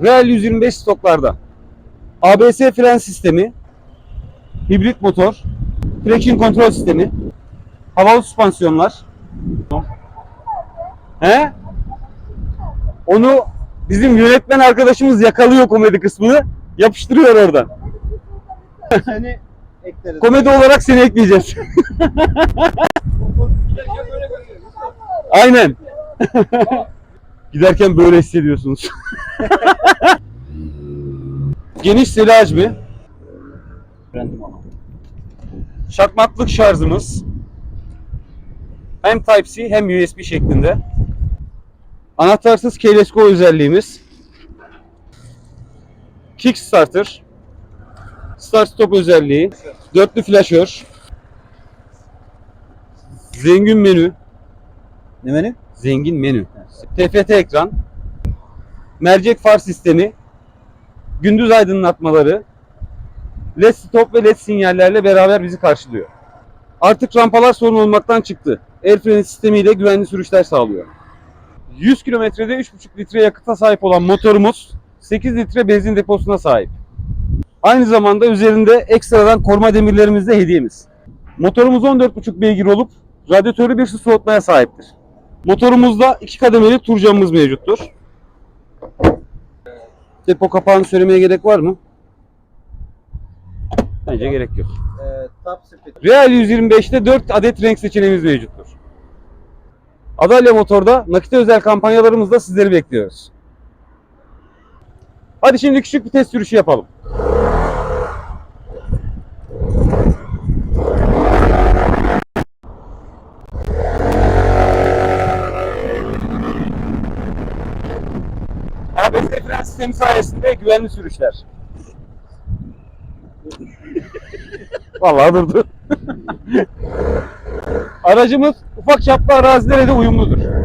Real 125 stoklarda. ABS fren sistemi, hibrit motor, traction kontrol sistemi, havalı süspansiyonlar. He? Onu bizim yönetmen arkadaşımız yakalıyor komedi kısmını. Yapıştırıyor oradan. Seni ekleriz. Komedi olarak seni ekleyeceğiz. Aynen. Giderken böyle hissediyorsunuz. Geniş silah hacmi, Öğrendim şarjımız. Hem Type-C hem USB şeklinde. Anahtarsız keyless go özelliğimiz. Kickstarter. Start stop özelliği. Dörtlü flaşör. Zengin menü. Ne menü? Zengin menü. TFT ekran. Mercek far sistemi. Gündüz aydınlatmaları. LED stop ve LED sinyallerle beraber bizi karşılıyor. Artık rampalar sorun olmaktan çıktı. El freni sistemiyle güvenli sürüşler sağlıyor. 100 kilometrede 3,5 litre yakıta sahip olan motorumuz 8 litre benzin deposuna sahip. Aynı zamanda üzerinde ekstradan koruma demirlerimiz de hediyemiz. Motorumuz 14,5 beygir olup radyatörlü bir su soğutmaya sahiptir. Motorumuzda iki kademeli tur camımız mevcuttur. Depo kapağını söylemeye gerek var mı? Bence gerek yok. Ee. Real 125'te 4 adet renk seçeneğimiz mevcuttur. Adalya Motor'da nakite özel kampanyalarımızla sizleri bekliyoruz. Hadi şimdi küçük bir test sürüşü yapalım. ABS fren sistemi sayesinde güvenli sürüşler. Vallahi durdu. Aracımız ufak çaplı arazilere de uyumludur.